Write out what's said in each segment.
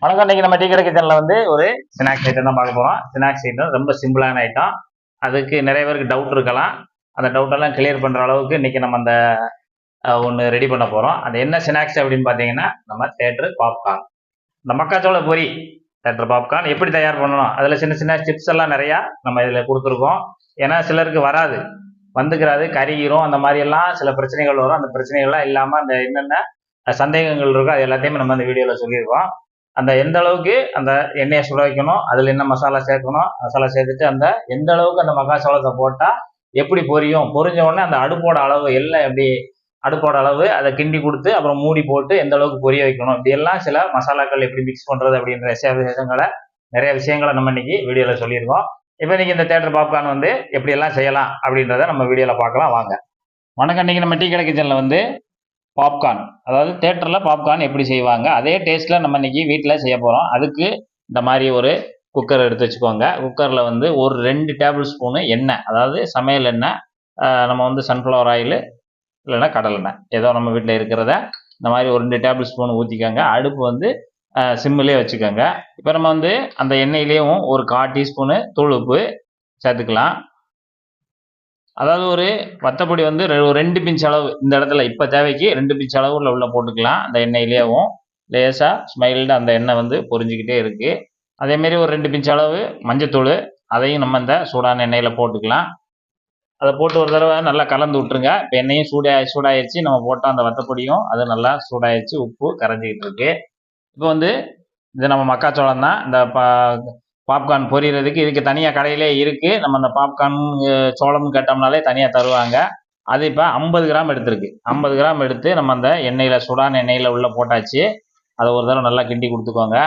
வணக்கம். இன்னைக்கு நம்ம டீ கடை கிச்சனில் வந்து ஒரு ஸ்நாக்ஸ் ஐட்டம் தான் பார்க்க போகிறோம் ஸ்நாக்ஸ் ஐட்டம் ரொம்ப சிம்பிளான ஐட்டம் அதுக்கு நிறைய பேருக்கு டவுட் இருக்கலாம். அந்த டவுட்டெல்லாம் கிளியர் பண்ணுற அளவுக்கு இன்றைக்கி நம்ம அந்த ஒன்று ரெடி பண்ண போகிறோம் அது என்ன ஸ்நாக்ஸ் அப்படின்னு பார்த்தீங்கன்னா நம்ம தேட்ரு பாப்கார்ன் இந்த மக்காச்சோள பொரி தேட்ரு பாப்கார்ன் எப்படி தயார் பண்ணணும்? அதில் சின்ன சின்ன சிப்ஸ் எல்லாம் நிறையா நம்ம இதில் கொடுத்துருக்கோம். ஏன்னா சிலருக்கு வராது. வந்துக்கிறாது கருகிரும் அந்த மாதிரியெல்லாம் சில பிரச்சனைகள் வரும். அந்த பிரச்சனைகள்லாம் இல்லாமல் அந்த என்னென்ன சந்தேகங்கள் இருக்கோ அது எல்லாத்தையுமே நம்ம அந்த வீடியோவில் சொல்லியிருக்கோம். அந்த எந்த அளவுக்கு அந்த எண்ணெயை சுட வைக்கணும் அதில் என்ன மசாலா சேர்க்கணும் மசாலா சேர்த்துட்டு அந்த எந்த அளவுக்கு அந்த மக்காச்சோளத்தை போட்டால் எப்படி பொரியும் பொரிஞ்ச உடனே அந்த அடுப்போட அளவு எல்லாம் எப்படி அடுப்போட அளவு அதை கிண்டி கொடுத்து அப்புறம் மூடி போட்டு எந்த அளவுக்கு பொரிய வைக்கணும் இப்படி எல்லாம் சில மசாலாக்கள் எப்படி மிக்ஸ் பண்ணுறது அப்படின்ற விசேஷங்களை நிறைய விஷயங்களை நம்ம இன்னைக்கு வீடியோவில் சொல்லியிருக்கோம். இப்போ இன்னைக்கு இந்த தேட்டர் பாப்கார்ன் வந்து எப்படியெல்லாம் செய்யலாம் அப்படின்றத நம்ம வீடியோவில் பார்க்கலாம் வாங்க. வணக்கம் இன்னைக்கு நம்ம டீ கடை கிச்சனில் வந்து பாப்கார்ன் அதாவது தேட்டரில் பாப்கார்ன் எப்படி செய்வாங்க அதே டேஸ்ட்டில் நம்ம இன்றைக்கி வீட்டில் செய்ய போகிறோம் அதுக்கு இந்த மாதிரி ஒரு குக்கர் எடுத்து வச்சுக்கோங்க. குக்கரில் வந்து ஒரு ரெண்டு டேபிள் ஸ்பூனு எண்ணெய் அதாவது சமையல் எண்ணெய் நம்ம வந்து சன்ஃப்ளவர் ஆயில் இல்லைன்னா கடலெண்ணெய் ஏதோ நம்ம வீட்டில் இருக்கிறத இந்த மாதிரி ஒரு ரெண்டு டேபிள் ஸ்பூன் ஊற்றிக்கோங்க அடுப்பு வந்து சிம்மிலே வச்சுக்கோங்க. இப்போ நம்ம வந்து அந்த எண்ணெயிலையும் ஒரு கால் டீஸ்பூனு தூள் உப்பு சேர்த்துக்கலாம். அதாவது ஒரு வத்தப்பொடி வந்து ரெ- ஒரு ரெண்டு பிஞ்ச் அளவு இந்த இடத்துல இப்போ தேவைக்கு ரெண்டு பிஞ்ச் அளவுல உள்ள போட்டுக்கலாம். அந்த எண்ணெயிலேயும் லேசாக ஸ்மைல்டு அந்த எண்ணெய் வந்து பொரிஞ்சிக்கிட்டே இருக்குது அதேமாரி ஒரு ரெண்டு பிஞ்ச் அளவு மஞ்சத்தூள் அதையும் நம்ம இந்த சூடான எண்ணெயில் போட்டுக்கலாம். அதை போட்டு ஒரு தடவை நல்லா கலந்து விட்டுருங்க. இப்போ எண்ணெயும் சூடா சூடாயிருச்சு. நம்ம போட்டால் அந்த வத்தப்பொடியும் அது நல்லா சூடாயிருச்சு. உப்பு கரைஞ்சிக்கிட்டு இருக்கு. இப்போ வந்து இது நம்ம மக்காச்சோளம் தான் இந்த பா பாப்கார்ன் பொரியறதுக்கு இதுக்கு தனியாக கடையிலே இருக்குது நம்ம அந்த பாப்கார்ன் சோளம் கேட்டோம்னாலே தனியாக தருவாங்க. அது இப்போ ஐம்பது கிராம் எடுத்திருக்கு. ஐம்பது கிராம் எடுத்து நம்ம அந்த எண்ணெயில் சுடான எண்ணெயில் உள்ளே போட்டாச்சு. அதை ஒரு தடவை நல்லா கிண்டி கொடுத்துக்கோங்க.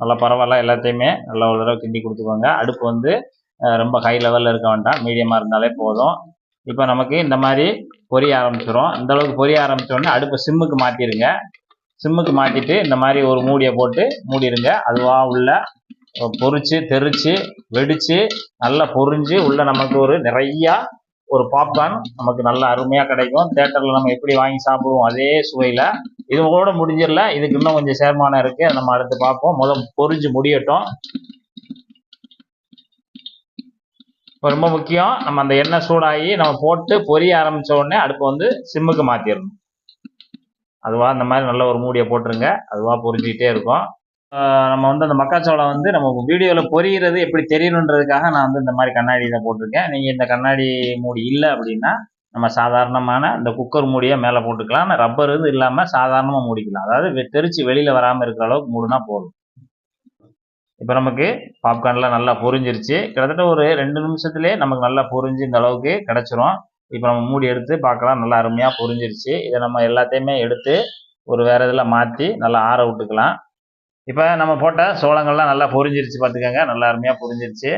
நல்லா பரவாயில்ல எல்லாத்தையுமே. நல்லா ஒரு தடவை கிண்டி கொடுத்துக்கோங்க. அடுப்பு வந்து ரொம்ப ஹை லெவலில் இருக்க வேண்டாம். மீடியமாக இருந்தாலே போதும். இப்போ நமக்கு இந்த மாதிரி பொரிய ஆரம்பிச்சிடும் இந்த அளவுக்கு பொரிய ஆரம்பித்தோடனே அடுப்பை சிம்முக்கு மாற்றிடுங்க சிம்முக்கு மாற்றிட்டு இந்த மாதிரி ஒரு மூடியை போட்டு மூடிடுங்க அதுவாக உள்ள பொறிச்சு தெரிச்சு வெடிச்சு நல்லா பொரிஞ்சு உள்ள நமக்கு ஒரு நிறையா ஒரு பாப்கார்ன் நமக்கு நல்ல அருமையாக கிடைக்கும். தேட்டரில் நம்ம எப்படி வாங்கி சாப்பிடுவோம் அதே சுவையில். இது கூட முடிஞ்சிடல. இதுக்கு இன்னும் கொஞ்சம் சேர்மானம் இருக்குது நம்ம அடுத்து பார்ப்போம். முதல் பொரிஞ்சு முடியட்டும். இப்போ ரொம்ப முக்கியம் நம்ம அந்த எண்ணெய் சூடாகி நம்ம போட்டு பொரிய ஆரம்பித்த உடனே அடுப்பு வந்து சிம்முக்கு மாற்றிடணும் அதுவாக இந்த மாதிரி நல்ல ஒரு மூடியை போட்டுருங்க. அதுவாக பொரிஞ்சிக்கிட்டே இருக்கும். நம்ம வந்து அந்த மக்காச்சோளம் வந்து நம்ம வீடியோவில் பொரியிறது எப்படி தெரியணுன்றதுக்காக நான் வந்து இந்த மாதிரி கண்ணாடி போட்டிருக்கேன். நீங்கள் இந்த கண்ணாடி மூடி இல்லை அப்படின்னா நம்ம சாதாரணமான இந்த குக்கர் மூடியை மேலே போட்டுக்கலாம். ரப்பர் இது இல்லாமல் சாதாரணமாக மூடிக்கலாம். அதாவது வெ- தெரிச்சு வெளியில் வராமல் இருக்கிற அளவுக்கு மூடுனா போதும். இப்போ நமக்கு பாப்கார்ன்லாம் நல்லா பொரிஞ்சிருச்சு. கிட்டத்தட்ட ஒரு ரெண்டு நிமிஷத்துலேயே நமக்கு நல்லா பொரிஞ்சு இந்த அளவுக்கு கிடச்சிரும். இப்போ நம்ம மூடி எடுத்து பார்க்கலாம் நல்லா அருமையாக பொரிஞ்சிருச்சு. இதை நம்ம எல்லாத்தையுமே எடுத்து ஒரு வேறு இதில் மாற்றி நல்லா ஆற விட்டுக்கலாம். இப்போ நம்ம போட்ட சோளங்கள்லாம் நல்லா பொரிஞ்சிருச்சு பார்த்துக்கோங்க நல்லா அருமையாக பொரிஞ்சிருச்சு.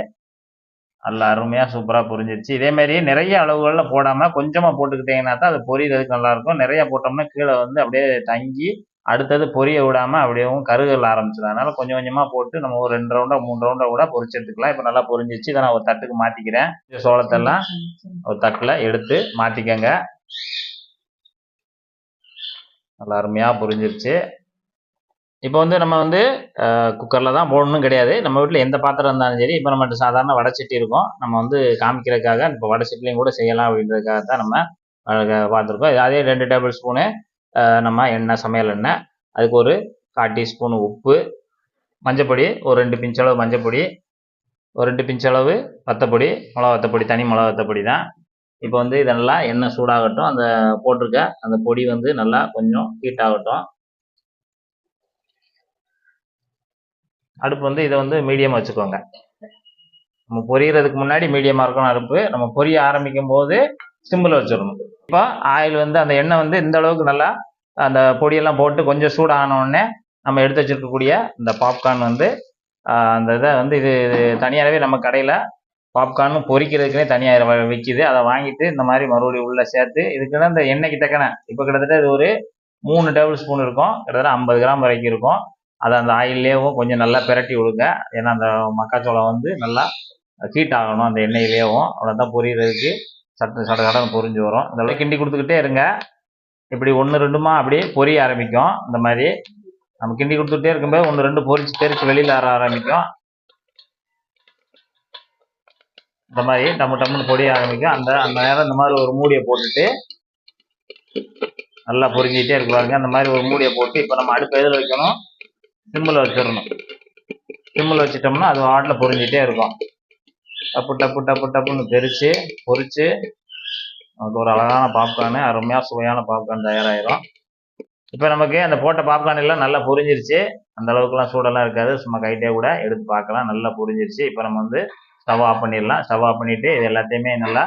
நல்லா அருமையாக சூப்பராக பொரிஞ்சிருச்சு. இதேமாரி நிறைய அளவுகளில் போடாமல் கொஞ்சமாக போட்டுக்கிட்டிங்கன்னா தான் அது பொரியறதுக்கு நல்லாயிருக்கும் நிறைய போட்டோம்னா கீழே வந்து அப்படியே தங்கி அடுத்தது பொரிய விடாமல் அப்படியேவும் கருகல் ஆரம்பிச்சிடும். அதனால் கொஞ்சம் கொஞ்சமாக போட்டு நம்ம ஒரு ரெண்டு ரவுண்டாக மூணு ரவுண்டாக கூட பொரிச்சு எடுத்துக்கலாம் இப்போ நல்லா பொரிஞ்சிச்சு இதை நான் ஒரு தட்டுக்கு மாற்றிக்கிறேன் சோளத்தெல்லாம் ஒரு தட்டில் எடுத்து மாற்றிக்கங்க நல்லா அருமையாக பொரிஞ்சிருச்சு. இப்போ வந்து நம்ம வந்து குக்கரில் தான் போடணும் கிடையாது. நம்ம வீட்டில் எந்த பாத்திரம் இருந்தாலும் சரி இப்போ நம்மகிட்ட சாதாரண வடைச்சட்டி இருக்கும். நம்ம வந்து காமிக்கிறதுக்காக இப்போ வடைச்சட்டிலையும் கூட செய்யலாம் அப்படின்றதுக்காக தான் நம்ம அஹ், பார்த்துருக்கோம். அதே ரெண்டு டேபிள் ஸ்பூனு நம்ம எண்ணெய் சமையல் எண்ணெய். அதுக்கு ஒரு கால் டீஸ்பூன் உப்பு மஞ்சப்பொடி ஒரு ரெண்டு பிஞ்ச் அளவு மஞ்சப்பொடி ஒரு ரெண்டு பிஞ்ச் அளவு வத்தப்பொடி மிளகா வத்தப்பொடி தனி மிளகா வத்தப்பொடி தான். இப்போ வந்து இதெல்லாம் எண்ணெய் சூடாகட்டும் அந்த போட்டிருக்க அந்த பொடி வந்து நல்லா கொஞ்சம் ஹீட் ஆகட்டும் அடுப்பு வந்து இதை வந்து மீடியம் வச்சுக்கோங்க. நம்ம பொரியறதுக்கு முன்னாடி மீடியமாக இருக்கணும் அடுப்பு. நம்ம பொரிய ஆரம்பிக்கும் போது சிம்பிள் வச்சிடணும். இப்போ ஆயில் வந்து அந்த எண்ணெய் வந்து இந்த அளவுக்கு நல்லா அந்த பொடியெல்லாம் போட்டு கொஞ்சம் சூடானோடனே நம்ம எடுத்து வச்சிருக்கக்கூடிய இந்த பாப்கார்ன் வந்து அந்த இதை வந்து இது தனியாகவே நம்ம கடையில் பாப்கார்னு பொரிக்கிறதுக்குனே தனியாக விற்கிது அதை வாங்கிட்டு இந்த மாதிரி மறுபடியும் உள்ளே சேர்த்து இதுக்குன்னா இந்த எண்ணெய்க்கு தக்கன இப்போ கிட்டத்தட்ட இது ஒரு மூணு டேபிள் ஸ்பூன் இருக்கும். கிட்டத்தட்ட ஐம்பது கிராம் வரைக்கும் இருக்கும். அதை அந்த ஆயிலேயும் கொஞ்சம் நல்லா பிரட்டி விடுங்க. ஏன்னா அந்த மக்காச்சோளம் வந்து நல்லா ஹீட் ஆகணும் அந்த எண்ணெயிலேயும் அவ்வளோ தான் பொரியறதுக்கு சட்டு சட சடன்னு பொரிஞ்சு வரும். இதெல்லாம் கிண்டி கொடுத்துக்கிட்டே இருங்க. இப்படி ஒன்று ரெண்டுமா அப்படியே பொரிய ஆரம்பிக்கும். இந்த மாதிரி நம்ம கிண்டி கொடுத்துட்டே இருக்கும்போது ஒன்று ரெண்டு பொரிச்சு தெரிச்சு வெளியில் ஆற ஆரம்பிக்கும். இந்த மாதிரி டம்மு டம்முன்னு பொடிய ஆரம்பிக்கும். அந்த அந்த நேரம் இந்த மாதிரி ஒரு மூடியை போட்டுட்டு நல்லா பொரிஞ்சிக்கிட்டே இருக்கு பாருங்க. அந்த மாதிரி ஒரு மூடியை போட்டு இப்போ நம்ம அடுப்பு எதில் வைக்கணும். சிம்மில் வச்சிடணும். சிம்மில் வச்சிட்டோம்னா அது ஆட்டில் பொரிஞ்சிட்டே இருக்கும். டப்பு டப்பு டப்பு டப்புன்னு தெரிச்சு பொறிச்சு நமக்கு ஒரு அழகான பாப்கார்னு அருமையாக சுவையான பாப்கார்ன் தயாராகிடும் இப்போ நமக்கு அந்த போட்ட பாப்கார்ன் எல்லாம் நல்லா பொரிஞ்சிருச்சு. அந்த அளவுக்குலாம் சூடெல்லாம் இருக்காது. சும்மா கைட்டே கூட எடுத்து பார்க்கலாம். நல்லா பொரிஞ்சிருச்சு. இப்போ நம்ம வந்து ஸ்டவ் ஆஃப் பண்ணிடலாம். ஸ்டவ் ஆஃப் பண்ணிவிட்டு இது எல்லாத்தையுமே நல்லா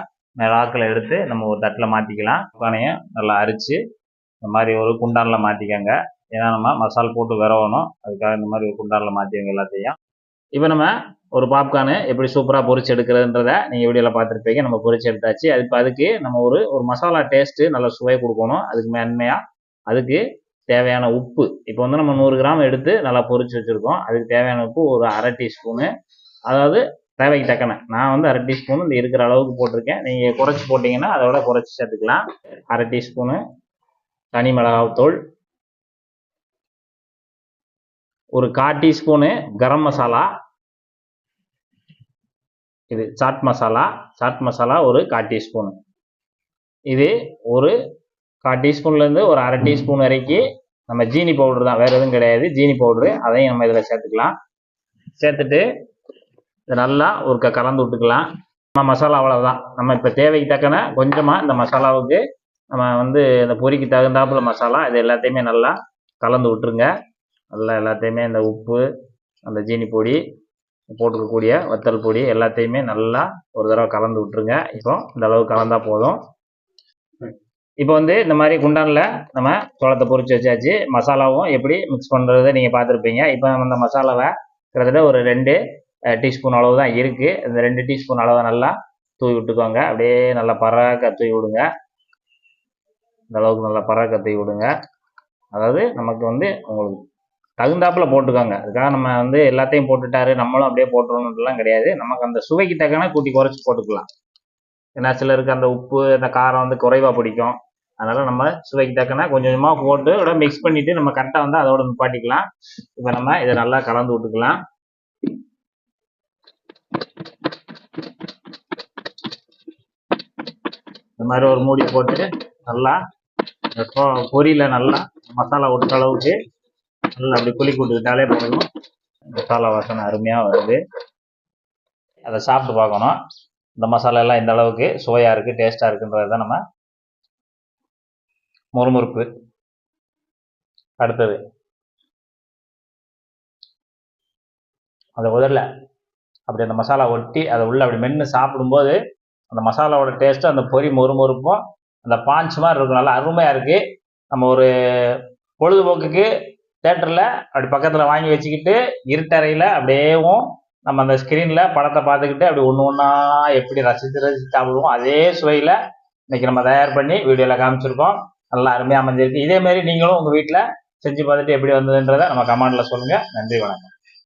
ராக்கில் எடுத்து நம்ம ஒரு தட்டில் மாற்றிக்கலாம் பானையும் நல்லா அரிச்சு இந்த மாதிரி ஒரு குண்டானில் மாற்றிக்கோங்க ஏன்னா நம்ம மசால் போட்டு விரவணும். அதுக்காக இந்த மாதிரி குண்டாரில் குண்டானில் மாற்றிவங்க எல்லாத்தையும். இப்போ நம்ம ஒரு பாப்கார்னு எப்படி சூப்பராக பொரிச்சு எடுக்கிறதுன்றத நீங்கள் வீடியோவில் பார்த்துருப்பீங்க. நம்ம பொரிச்சு எடுத்தாச்சு. அது இப்போ அதுக்கு நம்ம ஒரு ஒரு மசாலா டேஸ்ட்டு நல்ல சுவை கொடுக்கணும். அதுக்கு மென்மையாக அதுக்கு தேவையான உப்பு. இப்போ வந்து நம்ம நூறு கிராம் எடுத்து நல்லா பொரிச்சு வச்சுருக்கோம். அதுக்கு தேவையான உப்பு ஒரு அரை டீஸ்பூனு அதாவது தேவைக்கு தக்கன. நான் வந்து அரை டீஸ்பூன் இந்த இருக்கிற அளவுக்கு போட்டிருக்கேன். நீங்கள் குறைச்சி போட்டிங்கன்னா அதோட குறைச்சி சேர்த்துக்கலாம். அரை டீஸ்பூனு தனி மிளகாத்தூள் ஒரு கால் டீஸ்பூனு கரம் மசாலா இது சாட் மசாலா சாட் மசாலா ஒரு கால் டீஸ்பூனு. இது ஒரு கால் டீஸ்பூன்லேருந்து ஒரு அரை டீஸ்பூன் வரைக்கும் நம்ம ஜீனி பவுடர் தான் வேறு எதுவும் கிடையாது ஜீனி பவுட்ரு. அதையும் நம்ம இதில் சேர்த்துக்கலாம். சேர்த்துட்டு நல்லா ஒரு க கலந்து விட்டுக்கலாம். நம்ம மசாலா அவ்வளோதான் நம்ம இப்போ தேவைக்கு தக்கன கொஞ்சமாக இந்த மசாலாவுக்கு நம்ம வந்து இந்த பொரிக்கு தகுந்தாப்புல மசாலா இது எல்லாத்தையுமே நல்லா கலந்து விட்டுருங்க. நல்லா எல்லாத்தையுமே இந்த உப்பு அந்த ஜீனி பொடி போட்டுக்கக்கூடிய வத்தல் பொடி எல்லாத்தையுமே நல்லா ஒரு தடவை கலந்து விட்டுருங்க. இப்போ இந்த அளவு கலந்தா போதும். இப்போ வந்து இந்த மாதிரி குண்டானில் நம்ம சோளத்தை பொறிச்சு வச்சாச்சு. மசாலாவும் எப்படி மிக்ஸ் பண்ணுறத நீங்கள் பார்த்துருப்பீங்க. இப்போ நம்ம இந்த மசாலாவை கிட்டத்தட்ட ஒரு ரெண்டு டீஸ்பூன் அளவு தான் இருக்குது இந்த ரெண்டு டீஸ்பூன் அளவை நல்லா தூவி விட்டுக்கோங்க. அப்படியே நல்லா பறக்க தூவி விடுங்க. இந்த அளவுக்கு நல்லா பறக்க தூவி விடுங்க. அதாவது நமக்கு வந்து உங்களுக்கு தகுந்தாப்புல போட்டுக்கோங்க. அதுக்காக நம்ம வந்து எல்லாத்தையும் போட்டுட்டாரு நம்மளும் அப்படியே போட்டுருணுன்றலாம் கிடையாது. நமக்கு அந்த சுவைக்கு தக்கன கூட்டி குறைச்சி போட்டுக்கலாம். ஏன்னா சிலருக்கு அந்த உப்பு அந்த காரம் வந்து குறைவாக பிடிக்கும். அதனால் நம்ம சுவைக்கு தக்கன கொஞ்சம் கொஞ்சமாக போட்டு இதோட மிக்ஸ் பண்ணிவிட்டு நம்ம கரெக்டாக வந்து அதோட நிப்பாட்டிக்கலாம். இப்போ நம்ம இதை நல்லா கலந்து விட்டுக்கலாம். இந்த மாதிரி ஒரு மூடி போட்டு நல்லா பொரியல நல்லா மசாலா ஒட்டுற அளவுக்கு அப்படி குழி விட்டுக்கிட்டாலே போதும். மசாலா வாசனை அருமையாக வருது. அதை சாப்பிட்டு பார்க்கணும். இந்த மசாலா எல்லாம் இந்த அளவுக்கு சுவையாக இருக்குது டேஸ்ட்டாக இருக்குன்றது தான் நம்ம முறுமுறுப்பு. அடுத்தது. அந்த உதரில் அப்படி அந்த மசாலா ஒட்டி அதை உள்ள அப்படி மென்று சாப்பிடும்போது அந்த மசாலாவோட டேஸ்ட்டும் அந்த பொரி மொறுமொறுப்பும் அந்த பாஞ்சு மாதிரி இருக்கும். நல்லா அருமையாக இருக்குது நம்ம ஒரு பொழுதுபோக்குக்கு தேட்டரில் அப்படி பக்கத்தில் வாங்கி வச்சுக்கிட்டு இருட்டறையில் அப்படியேவும் நம்ம அந்த ஸ்க்ரீனில் படத்தை பார்த்துக்கிட்டு அப்படி ஒன்று ஒன்றா எப்படி ரசித்து ரசித்து சாப்பிடுவோம் அதே சுவையில் இன்றைக்கி நம்ம தயார் பண்ணி வீடியோவில் காமிச்சிருக்கோம். நல்லா அருமையாக அமைஞ்சிருக்கு. இதேமாரி நீங்களும் உங்கள் வீட்டில் செஞ்சு பார்த்துட்டு எப்படி வந்ததுன்றதை நம்ம கமெண்டில் சொல்லுங்கள் நன்றி வணக்கம்.